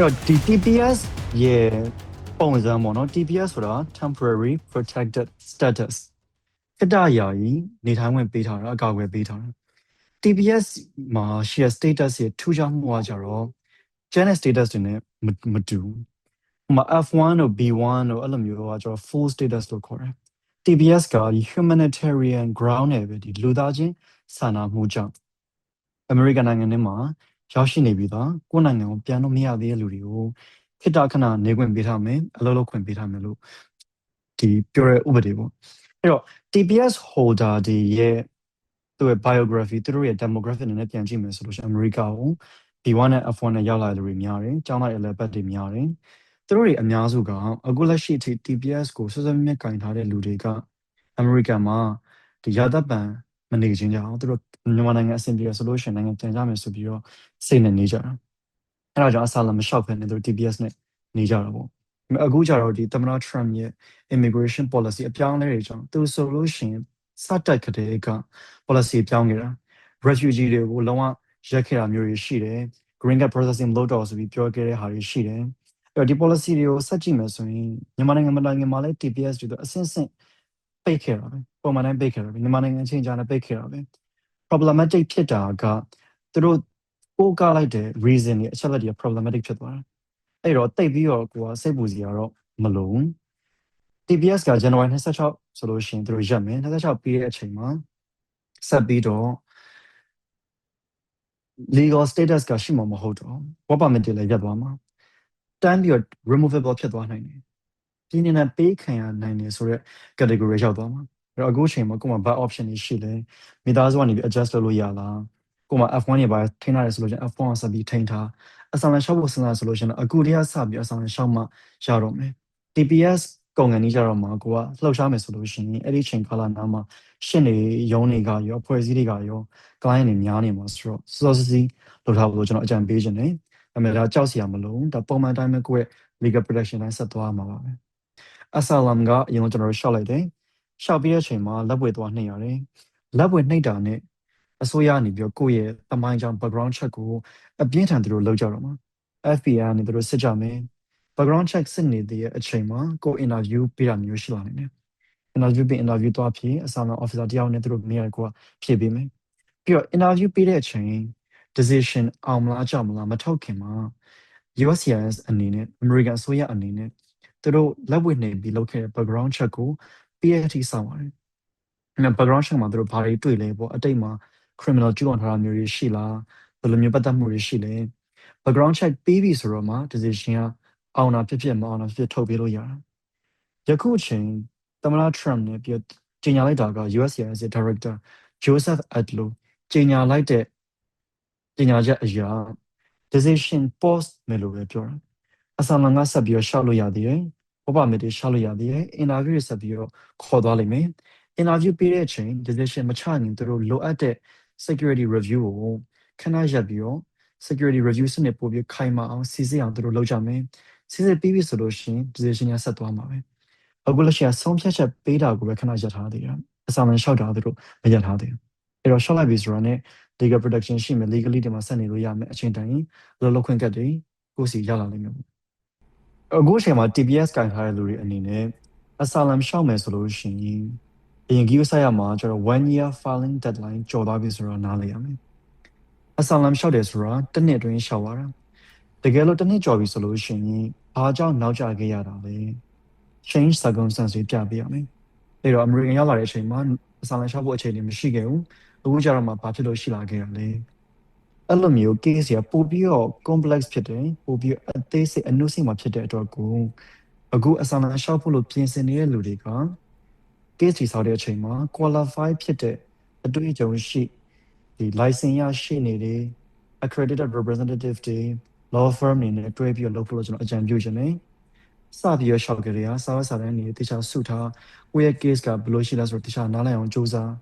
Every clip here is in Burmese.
တော့ဒီ TPS ရဲ့ပုံစံပေါ့နော် TPS ဆိုတာ temporary protected status ခတရာကြီးနေထိုင်ဝင်ပေးထားတာအကာအကွယ်ပေးထားတာ TPS မှာ share status ရဲ့ထူးခြားမှုကကြတော့ channel status တွေနဲ့မမတူဘူးဟိုမှာ F1 တို့ B1 တို့အဲ့လိုမျိုးကကျတော့ full status လို့ခေါ်တယ် TPS ကဒီ humanitarian ground နဲ့ပဲဒီလူသားချင်းစာနာမှုကြောင့်အမေရိကန်နိုင်ငံထဲမှာ ရောက်ရှိနေပြီးသားကိုယ့်နိုင်ငံကိုပြန်လို့မရသေးတဲ့လူတွေကိုခိတခဏနေခွင့်ပေးထားမယ်အလုပ်လုပ်ခွင့်ပေးထားမယ်လို့ဒီပြောတဲ့ဥပဒေပေါ့အဲ့တော့ TPS holder တွေရဲ့သူရဲ့ biography သူတို့ရဲ့ demographic နဲ့ပြန်ကြည့်မယ်ဆိုလို့ရှိရင်အမေရိကကို B1 နဲ့ F1 နဲ့ရောက်လာတဲ့လူတွေများတယ်။ကျောင်းသားတွေလည်းပတ်တွေများတယ်။သူတို့တွေအများစုကအခုလက်ရှိအထိ TPS ကိုဆွဆွမြဲမြဲကင်ထားတဲ့လူတွေက အမေရိကန်မှာဒီရာသက်ပံ မနေခြင်းကြောင့်သူတို့မြန်မာနိုင်ငံအဆင်ပြေဆိုလို့ရှိရင်နိုင်ငံပြန်ကြမယ်ဆိုပြီးတော့စိတ်နဲ့နေကြတာ။အဲဒါကြောင့်အစားလည်းမလျှောက်ဖက်နေသူတို့ TPS နဲ့နေကြတာပေါ့။အခုကျတော့ဒီသမ္မတ Trump ရဲ့ immigration policy အပြောင်းအလဲတွေကြောင့်သူဆိုလို့ရှိရင်စတက်ကြတဲ့က policy ပြောင်းခဲ့တာ refugee တွေကိုလုံးဝရက်ခဲ့တာမျိုးတွေရှိတယ် green card processing မလုပ်တော့ဆိုပြီးပြောခဲ့တဲ့ဟာတွေရှိတယ်အဲ့တော့ဒီ policy တွေကိုဆက်ကြည့်မယ်ဆိုရင်မြန်မာနိုင်ငံမှာနိုင်ငံမှာလည်း TPS တွေတော့အဆင့်ဆင့် ပိတ်ခဲ့တာပဲပုံမှန်တိုင်းပိတ်ခဲ့တာပဲမြန်မာနိုင်ငံချင်းကြားနဲ့ပိတ်ခဲ့တာပဲ problematic ဖြစ်တာကသူတို့ပို့ကလိုက်တဲ့ reason တွေအချက်လက်တွေ problematic ဖြစ်သွားတာအဲ့တော့တိတ်ပြီးတော့ကိုကစိတ်ပူစရာတော့မလုံး TPS က January 26ဆိုလို့ရှိရင်သူတို့ရက်မယ်26ပြီးတဲ့အချိန်မှာဆက်ပြီးတော့ legal status ကရှိမှာမဟုတ်တော့ work permit တွေလည်းရပ်သွားမှာတန်းပြီးတော့ removable ဖြစ်သွားနိုင်တယ် ဒီနေ့နဲ့ပေးခံရနိုင်တယ်ဆိုတော့ category ရောက်သွားမှာအဲ့တော့အခုချိန်မှာကိုယ်မှာ back option တွေရှိလဲမိသားစုကနေပြီး adjust လုပ်လို့ရလားကိုယ်မှာ F1 တွေပါထိန်းထားတယ်ဆိုလို့ရှိရင် F1 ကိုဆက်ပြီးထိန်းထားအဆောင်လည်းရှောက်ဖို့စဉ်းစားဆိုလို့ရှိရင်အခုတည်းကစပြီးအဆောင်လည်းရှောက်မှရတော့မယ် TPS ကုန်ကန်ကြီးကြတော့မှကိုကလှုပ်ရှားမယ်ဆိုလို့ရှိရင်အဲ့ဒီချိန်ကာလနားမှာရှင်းနေရုံးတွေကရောဖွဲ့စည်းတွေကရော client တွေများနေမှာဆိုတော့စောစောစီးလုပ်ထားဖို့ကျွန်တော်အကြံပေးခြင်းတယ်။ဒါပေမဲ့ဒါကြောက်စရာမလိုဘူး။ဒါပုံမှန်တိုင်းပဲကိုယ့်ရဲ့ legal protection တိုင်းဆက်သွားမှာပါပဲ။ asylum ကအရင်ကကျွန်တော်တို့ရှောက်လိုက်တယ်။ရှောက်ပြီးတဲ့အချိန်မှာလက်ဝဲသွားနှိပ်ရတယ်။လက်ဝဲနှိပ်တာနဲ့အစိုးရနေပြီးကိုယ့်ရဲ့တမိုင်းကြောင့် background check ကိုအပြင်းထန်သူတို့လုပ်ကြတော့မှာ FBI ကနေသူတို့စစ်ကြမယ် background check စစ်နေတဲ့အချိန်မှာကို interview ပေးတာမျိုးရှိလာနိုင်တယ်။ interview ပေး interview သွားဖြေအဆောင် officer တယောက်နဲ့သူတို့မေးရကိုကဖြေပေးမယ်။ပြီးတော့ interview ပေးတဲ့အချိန် decision အောင်မလားကြောက်မလားမထုတ်ခင်မှာ USCIS အနေနဲ့ American အစိုးရအနေနဲ့ သူတို့လက်ဝဲနေပြီးလုပ်ခဲ့တဲ့ background check ကို PAT စောင့်ပါတယ်။အဲ့ background check မှာသူတို့ဘာတွေတွေ့လဲပေါ့အတိတ်မှာ criminal ကျူးလွန်ထားတာမျိုးတွေရှိလားဘယ်လိုမျိုးပတ်သက်မှုတွေရှိလဲ background check ပြီးပြီဆိုတော့မှ decision ကအောင်တာဖြစ်ဖြစ်မအောင်တာဖြစ်ဖြစ်ထုတ်ပေးလို့ရတာယခုအချိန်သမ္မတ Trump နဲ့ပြကြေညာလိုက်တာက USCIS ရဲ့ director Joseph Adlo ကြေညာလိုက်တဲ့ကြေညာချက်အရာ decision post မယ်လို့ပဲပြောတာ အစလန်ကဆက်ပြီးတော့ရှောက်လို့ရသေးတယ်ဘောပါမစ်တွေရှောက်လို့ရသေးတယ် interview တွေဆက်ပြီးတော့ခေါ်သွားလိမ့်မယ် interview ပေးတဲ့အချိန် decision မချရင်သူတို့လိုအပ်တဲ့ security review ကိုခဏရပ်ပြီးတော့ security review စနစ်ပို့ပြီးခိုင်မာအောင်စီစစ်အောင်သူတို့လုပ်ကြမယ်စီစစ်ပြီးပြီဆိုလို့ရှိရင် decision ရဆက်သွားမှာပဲအခုလက်ရှိကဆုံးဖြတ်ချက်ပေးတာကိုပဲခဏရပ်ထားသေးတယ်အစမှန်လျှောက်တာသူတို့မရပ်ထားသေးဘူးအဲ့တော့ short လိုက်ပြီဆိုတော့ ਨੇ legal protection ရှိမယ် legally ဒီမှာဆက်နေလို့ရမယ်အချိန်တိုင်းလောလောခွင့်ကတ်တွေကိုစီရလာလိမ့်မယ် အခုအချိန်မှာ TPS ကင်ထားတဲ့လူတွေအနေနဲ့ asylum ရှောက်မယ်ဆိုလို့ရှိရင်အရင်ကြီးဆိုင်ရမှာကျွန်တော်1 year filing deadline ကျော်သွားပြီဆိုတော့နားလည်ရမယ် asylum ရှောက်တယ်ဆိုတာတစ်နှစ်အတွင်းရှောက်ရတာတကယ်လို့တစ်နှစ်ကျော်ပြီဆိုလို့ရှိရင်ဘာကြောင့်နောက်ကျခဲ့ရတာလဲ change circumstance တွေပြပေးရမယ်အဲ့တော့ American ရောက်လာတဲ့အချိန်မှာအဆောင်လျှောက်ဖို့အခြေအနေမရှိခဲ့ဘူးအခုကျတော့မှဘာဖြစ်လို့ရှိလာခဲ့ရလဲ အဲ့လိုမျိုး case ကပိုပြီးတော့ complex ဖြစ်တယ်ပိုပြီးအသေးစိတ်အနုစိတ်မှာဖြစ်တဲ့အတွက်ကိုအခုအဆောင်လျှောက်ဖို့လို့ပြင်ဆင်နေတဲ့လူတွေက case တွေဆောက်တဲ့အချိန်မှာ qualify ဖြစ်တဲ့အတွေ့အကြုံရှိဒီ license ရရှိနေတယ် accredited representative တွေ law firm တွေနဲ့တွဲပြီးတော့လုပ်ဖို့လို့ကျွန်တော်အကြံပြုချင်တယ်စပြီးရရှောက်ကြရစာဝတ်စာတမ်းတွေတခြားစုထားကိုယ့်ရဲ့ case ကဘယ်လိုရှိလဲဆိုတော့တခြားနားလည်အောင်စူးစမ်း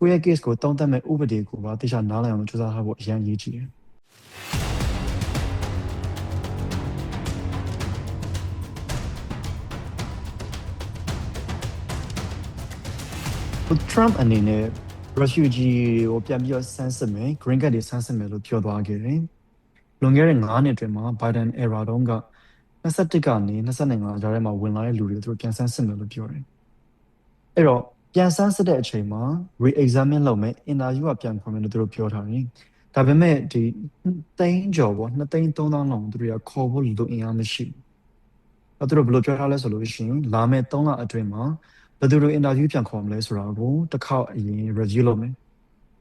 ကိုယ့်ရဲ့ case ကိုတောင်းတမဲ့ဥပဒေကိုပါတခြားနားလည်အောင်စူးစမ်းထားဖို့အရန်ရည်ကြီးတယ် Trump အနေနဲ့ refugee ကိုပြန်ပြီးတော့ဆန်းစစ်မယ် green card တွေဆန်းစစ်မယ်လို့ပြောသွားခဲ့တယ်လွန်ခဲ့တဲ့9နှစ်အတွင်းမှာ Biden era တုန်းက21ကနေ25ကြားထဲမှာဝင်လာတဲ့လူတွေသူတို့ပြန်ဆန်းစစ်မယ်လို့ပြောတယ်။အဲ့တော့ ပြန်ဆန်းစစ်တဲ့အချိန်မှာ re-examine လုပ်မယ် interview ကပြန်ခေါ်မယ်လို့သူတို့ပြောထားတယ်။ဒါပေမဲ့ဒီသိန်းကျော်ပေါ့2သိန်း3000လောက်သူတို့ကခေါ်ဖို့လူအင်အားမရှိဘူး။အဲ့သူတို့ဘယ်လိုပြောထားလဲဆိုလို့ရှိရင်လာမယ့်3လအတွင်းမှာဘယ်သူတို့ interview ပြန်ခေါ်မလဲဆိုတာကိုတစ်ခေါက်အရင် review လုပ်မယ်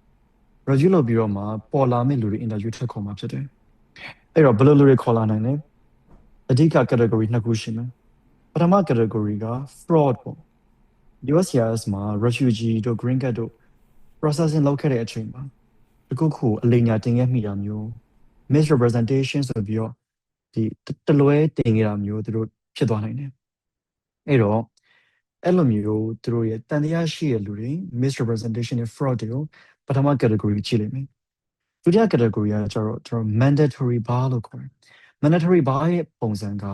။ review လုပ်ပြီးတော့မှပေါ်လာမယ့်လူတွေ interview ထပ်ခေါ်မှာဖြစ်တယ်။အဲ့တော့ဘယ်လိုလူတွေခေါ်လာနိုင်လဲ။အဓိက category နှစ်ခုရှိမယ်။ပထမ category က fraud ပေါ့ USCIS မှာ refugee တို့ green card တို့ processing လုပ်ခဲ့တဲ့အချိန်မှာတခုခုအလိညာတင်ခဲ့မိတာမျိုး misrepresentation ဆိုပြီးတော့ဒီတလွဲတင်ခဲ့တာမျိုးသူတို့ဖြစ်သွားနိုင်တယ်။အဲ့တော့အဲ့လိုမျိုးသူတို့ရဲ့တန်တရားရှိတဲ့လူတွေ misrepresentation နဲ့ fraud တွေကိုပထမ category ကြည့်လိမ့်မယ်။ဒုတိယ category ကကျတော့ကျွန်တော် mandatory bar လို့ခေါ်တယ်။ mandatory bar ရဲ့ပုံစံက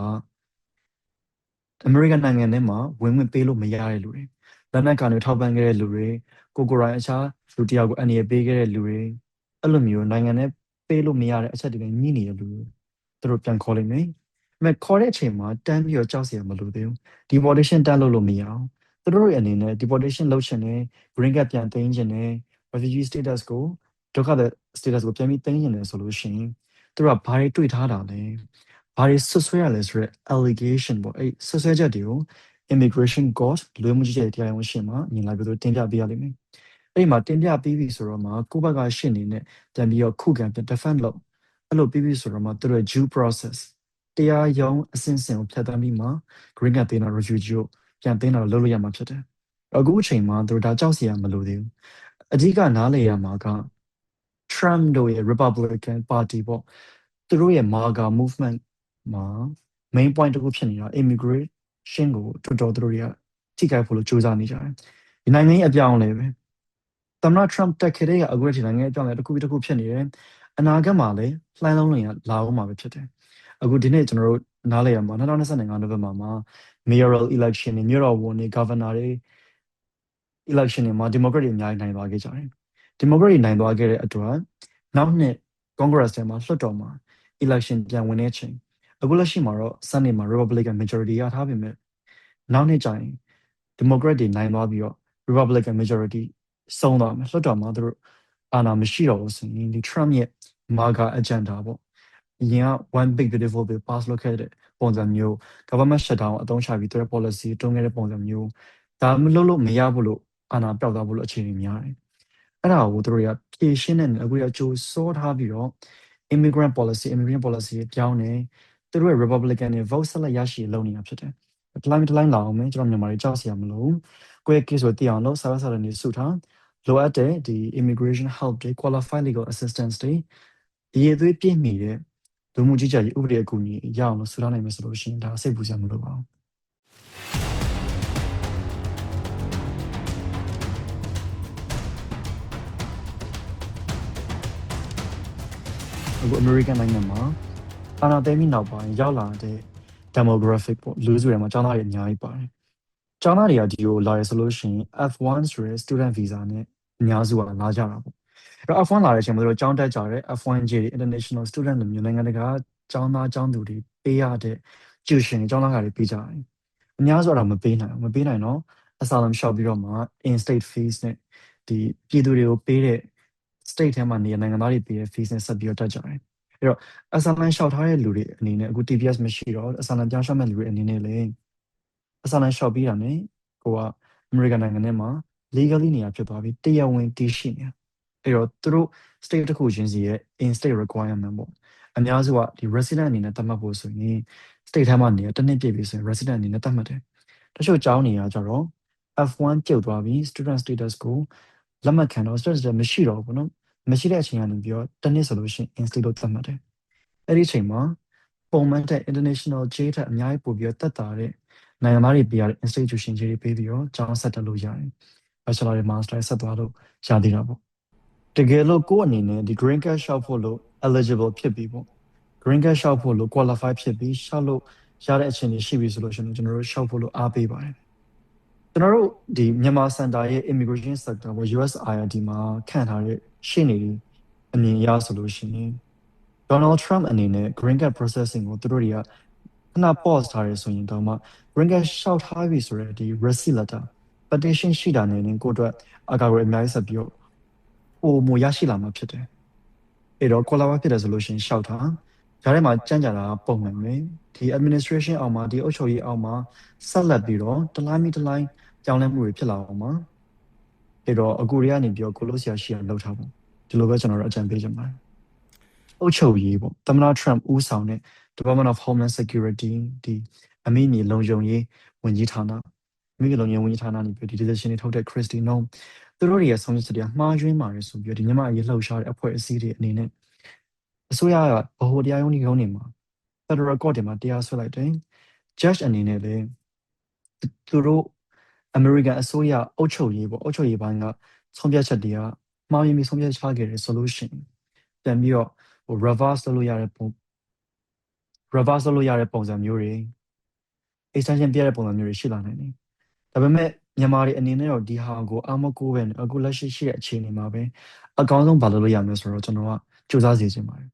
အမေရိကန်နိုင်ငံထဲမှာဝင်ဝင်ပေးလို့မရတဲ့လူတွေ လက်နက်ကနေထောက်ပံ့ခဲ့တဲ့လူတွေကိုကိုယ်တိုင်အခြားလူတယောက်ကိုအနေနဲ့ပေးခဲ့တဲ့လူတွေအဲ့လိုမျိုးနိုင်ငံထဲပေးလို့မရတဲ့အချက်တွေညှိနေတဲ့လူတွေသူတို့ပြန်ခေါ်လိမ့်မယ်။ဒါပေမဲ့ခေါ်တဲ့အချိန်မှာတန်းပြီးတော့ကြောက်စရာမလိုသေးဘူး။ deportation တန်းလို့လို့မရအောင်။သူတို့ရဲ့အနေနဲ့ deportation လုပ်ချင်တယ် green card ပြန်သိမ်းချင်တယ် refugee status ကိုဒုက္ခသည် status ကိုပြန်ပြီးသိမ်းချင်တယ်ဆိုလို့ရှိရင်သူတို့ကဘာတွေတွေ့ထားတာလဲ။ဘာတွေဆွဆွဲရလဲဆိုရက် allegation ပေါ့အဲ့ဆွဆွဲချက်တွေကို immigration court လူမှုကြီးတဲ့တရားရုံးရှင်းမှာမြင်လိုက်ပြီးတော့တင်ပြပေးရလိမ့်မယ်။အဲ့ဒီမှာတင်ပြပြီးပြီဆိုတော့မှကိုယ့်ဘက်ကရှင်းနေတဲ့ပြန်ပြီးတော့ခုခံပြန် defend လုပ်အဲ့လိုပြီးပြီဆိုတော့မှသူတို့ due process တရားရုံးအစဉ်စဉ်ကိုဖြတ်သန်းပြီးမှ green card တင်တာ refugee ကိုပြန်တင်တာလုပ်လို့ရမှာဖြစ်တယ်။အခုအချိန်မှာသူတို့ဒါကြောက်စရာမလိုသေးဘူး။အဓိကနားလည်ရမှာက Trump တို့ရဲ့ Republican Party ပေါ့သူတို့ရဲ့ MAGA movement မှာ main point တစ်ခုဖြစ်နေတာ immigrate ရှင်းကိုတော်တော်သူတို့တွေကထိခိုက်ဖို့လို့စူးစမ်းနေကြတယ်ဒီနိုင်ငံရဲ့အပြောင်းလဲပဲသမ္မတ Trump တက်ခဲ့တဲ့အခုဒီနိုင်ငံရဲ့အပြောင်းလဲတစ်ခုပြီးတစ်ခုဖြစ်နေတယ်အနာဂတ်မှာလည်းလှိုင်းလုံးတွေလာအောင်မှာပဲဖြစ်တယ်အခုဒီနေ့ကျွန်တော်တို့နားလည်ရမှာ2025နိုဝင်ဘာမှာ mayoral election တွေမြို့တော်ဝန်တွေ governor တွေ election တွေမှာ democrat တွေအများကြီးနိုင်သွားခဲ့ကြတယ် democrat တွေနိုင်သွားခဲ့တဲ့အတွက်နောက်နှစ် congress ထဲမှာလွှတ်တော်မှာ election ပြန်ဝင်တဲ့အချိန် အခုလက်ရှိမှာတော့ Senate မှာ Republican majority ရထားပေမဲ့နောက်နှစ်ကျရင် Democrat တွေနိုင်သွားပြီးတော့ Republican majority ဆုံးသွားမယ်လွှတ်တော်မှာသူတို့အာဏာမရှိတော့ဘူးဆိုရင်ဒီ Trump ရဲ့ MAGA agenda ပေါ့အရင်က one big beautiful bill pass လုပ်ခဲ့တဲ့ပုံစံမျိုး government shutdown အသုံးချပြီးသူရဲ့ policy တွန်းခဲ့တဲ့ပုံစံမျိုးဒါမလုပ်လို့မရဘူးလို့အာဏာပြောက်သွားဘူးလို့အခြေအနေများတယ်အဲ့ဒါကိုသူတို့ကဖြည့်ရှင်းတဲ့အခုရအကျိုးစောထားပြီးတော့ immigrant policy immigrant policy ပြောင်းနေ သူတို့ရဲ့ Republican တွေ vote ဆက်လက်ရရှိလုပ်နေတာဖြစ်တယ်။တလိုင်းတလိုင်းလာအောင်မယ်ကျွန်တော်မြန်မာတွေကြောက်စရာမလို။ကိုယ့်ရဲ့ case ကိုသိအောင်လို့ service တွေနေစုထားလိုအပ်တဲ့ဒီ immigration help တွေ qualified legal assistance တွေဒီရသွေးပြည့်မီတဲ့လူမှုကြီးကြပ်ရေးဥပဒေအကူအညီရအောင်လို့ဆူထားနိုင်မယ်ဆိုလို့ရှိရင်ဒါစိတ်ပူစရာမလိုပါဘူး။အခု American နိုင်ငံမှာ အာဏာသိမ်းပြီးနောက်ပိုင်းရောက်လာတဲ့ demographic ပေါ့လူစုတွေမှာကျောင်းသားတွေအများကြီးပါတယ်။ကျောင်းသားတွေကဒီကိုလာရဆိုလို့ရှိရင် F1 ဆိုတဲ့ student visa နဲ့အများစုကလာကြတာပေါ့။အဲ့တော့ F1 လာတဲ့အချိန်မှာတို့ကျောင်းတက်ကြတဲ့ F1J တွေ international student တွေမျိုးနိုင်ငံတကာကျောင်းသားကျောင်းသူတွေပေးရတဲ့ tuition ကျောင်းသားကတွေပေးကြတယ်။အများစုကတော့မပေးနိုင်ဘူးမပေးနိုင်တော့ asylum လျှောက်ပြီးတော့မှ in state fees နဲ့ဒီပြည်သူတွေကိုပေးတဲ့ state ထဲမှာနေနိုင်ငံသားတွေပေးတဲ့ fees နဲ့ဆက်ပြီးတော့တက်ကြတယ်။ အဲ့တော့ assignment လျှောက်ထားတဲ့လူတွေအနေနဲ့အခု TPS မရှိတော့ assignment ပြောင်းလျှောက်မဲ့လူတွေအနေနဲ့လည်း assignment လျှောက်ပြီးတာနဲ့ကိုကအမေရိကန်နိုင်ငံထဲမှာ legally နေရာဖြစ်သွားပြီးတရားဝင်တည်ရှိနေတာအဲ့တော့သူတို့ state တစ်ခုချင်းစီရဲ့ in state requirement ပေါ့အများစုကဒီ resident အနေနဲ့သတ်မှတ်ဖို့ဆိုရင် state ထဲမှာနေတနည်းပြည့်ပြီဆိုရင် resident အနေနဲ့သတ်မှတ်တယ်တချို့ကျောင်းနေရကြတော့ F1 ကျုပ်သွားပြီး student status ကိုလက်မှတ်ခံတော့ student status မရှိတော့ဘူးနော် မရှိတဲ့အချိန်ကနေပြီးတော့တနည်းဆိုလို့ရှိရင် instate လို့သတ်မှတ်တယ်အဲ့ဒီအချိန်မှာပုံမှန်တဲ့ international J ထက်အများကြီးပိုပြီးတော့တက်တာတဲ့နိုင်ငံသားတွေပြရတဲ့ institution ကြီးတွေပေးပြီးတော့ကျောင်းဆက်တက်လို့ရတယ် bachelor တွေ master ဆက်သွားလို့ရသေးတာပေါ့တကယ်လို့ကိုယ့်အနေနဲ့ဒီ green card ရှောက်ဖို့လို့ eligible ဖြစ်ပြီပေါ့ green card ရှောက်ဖို့လို့ qualify ဖြစ်ပြီးရှောက်လို့ရတဲ့အခြေအနေရှိပြီဆိုလို့ရှိရင်ကျွန်တော်တို့ရှောက်ဖို့လို့အားပေးပါတယ်ကျွန်တော်တို့ဒီမြန်မာစင်တာရဲ့ immigration sector ပေါ့ USIRD မှာခန့်ထားတဲ့ ရှင်းနေအမြင်ရဆိုလို့ရှိရင် Donald Trump အနေနဲ့ green card processing ကိုသူတို့တွေကခဏ pause ထားရဲဆိုရင်တော့မှ green card ရှောက်ထားပြီဆိုရယ်ဒီ receipt letter petition ရှိတာနေရင်ကိုယ့်အတွက်အကာအကွယ်အများကြီးဆက်ပြီးတော့ပုံမရရှိလာမှာဖြစ်တယ်အဲ့တော့ qualify ဖြစ်တယ်ဆိုလို့ရှိရင်ရှောက်ထားဒါထဲမှာကြမ်းကြတာပုံမှန်ပဲဒီ administration အောက်မှာဒီအုပ်ချုပ်ရေးအောက်မှာဆက်လက်ပြီးတော့တလိုင်းမီတလိုင်းကြောင်းလဲမှုတွေဖြစ်လာအောင်ပါ အဲ့တော့အကူတွေကနေပြီးတော့ကိုလို့ဆရာရှိအောင်လုပ်ထားဖို့ဒီလိုပဲကျွန်တော်တို့အကြံပေးချင်ပါတယ်အုပ်ချုပ်ရေးပေါ့သမ္မတ Trump ဦးဆောင်တဲ့ Department of Homeland Security ဒီအမိမြေလုံခြုံရေးဝန်ကြီးဌာနအမိမြေလုံခြုံရေးဝန်ကြီးဌာနနေပြီးဒီ decision တွေထုတ်တဲ့ Christy Noem သူတို့တွေရဲ့ဆောင်ရွက်ချက်တွေကမှားယွင်းပါတယ်ဆိုပြီးတော့ဒီညမအရေးလှုပ်ရှားတဲ့အဖွဲ့အစည်းတွေအနေနဲ့အစိုးရကဗဟိုတရားရုံးကြီးရုံးနေမှာ Federal Court တွေမှာတရားစွဲလိုက်တယ် Judge အနေနဲ့လည်းသူတို့ American အစိုးရအုပ်ချုပ်ရေးပေါ့အုပ်ချုပ်ရေးပိုင်းကဆုံးဖြတ်ချက်တွေကမှားယွင်းပြီးဆုံးဖြတ်ချခဲ့တဲ့ solution ပြန်ပြီးတော့ဟို reverse လုပ်လို့ရတဲ့ပုံ reverse လုပ်လို့ရတဲ့ပုံစံမျိုးတွေ extension ပြရတဲ့ပုံစံမျိုးတွေရှိလာနိုင်တယ်။ဒါပေမဲ့မြန်မာတွေအနေနဲ့တော့ဒီဟာကိုအမကိုပဲနဲ့အခုလက်ရှိရှိတဲ့အခြေအနေမှာပဲအကောင်းဆုံးဘာလုပ်လို့ရမလဲဆိုတော့ကျွန်တော်ကစူးစမ်းစီခြင်းပါတယ်။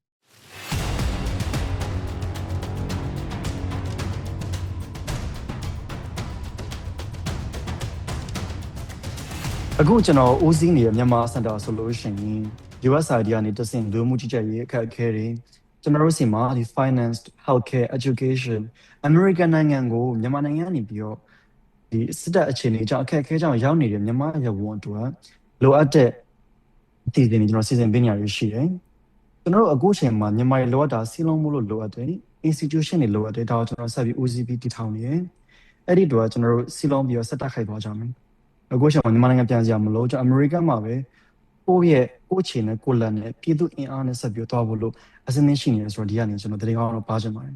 အခုကျွန်တော်ဦးစီးနေတဲ့မြန်မာစင်တာဆိုလို့ရှိရင် USAID ကနေတဆင့်လူမှုကြီးကြပ်ရေးအခက်အခဲတွေကျွန်တော်တို့စီမှာဒီ finance healthcare education American နိုင်ငံကိုမြန်မာနိုင်ငံကနေပြီးတော့ဒီစစ်တပ်အခြေအနေကြောင့်အခက်အခဲကြောင့်ရောက်နေတဲ့မြန်မာရဝန်အတွက်လိုအပ်တဲ့အစီအစဉ်တွေကျွန်တော်စီစဉ်ပေးနေရရှိတယ်ကျွန်တော်တို့အခုချိန်မှာမြန်မာတွေလိုအပ်တာစီးလုံးမှုလို့လိုအပ်တယ် institution တွေလိုအပ်တယ်ဒါကိုကျွန်တော်ဆက်ပြီး OCP တည်ထောင်နေတယ်အဲ့ဒီတော့ကျွန်တော်တို့စီးလုံးပြီးတော့စက်တက်ခိုက်သွားကြမယ် အခုချိန်မှာမြန်မာနိုင်ငံပြန်ကြမလို့ကျွန်တော်အမေရိကန်မှာပဲကိုယ့်ရဲ့ကိုယ့်ချင်နဲ့ကိုယ့်လက်နဲ့ပြည်သူအင်အားနဲ့ဆက်ပြီးတော့သွားဖို့လို့အစင်းင်းရှိနေတယ်ဆိုတော့ဒီကနေကျွန်တော်တတိယအောင်တော့ပါချင်ပါတယ်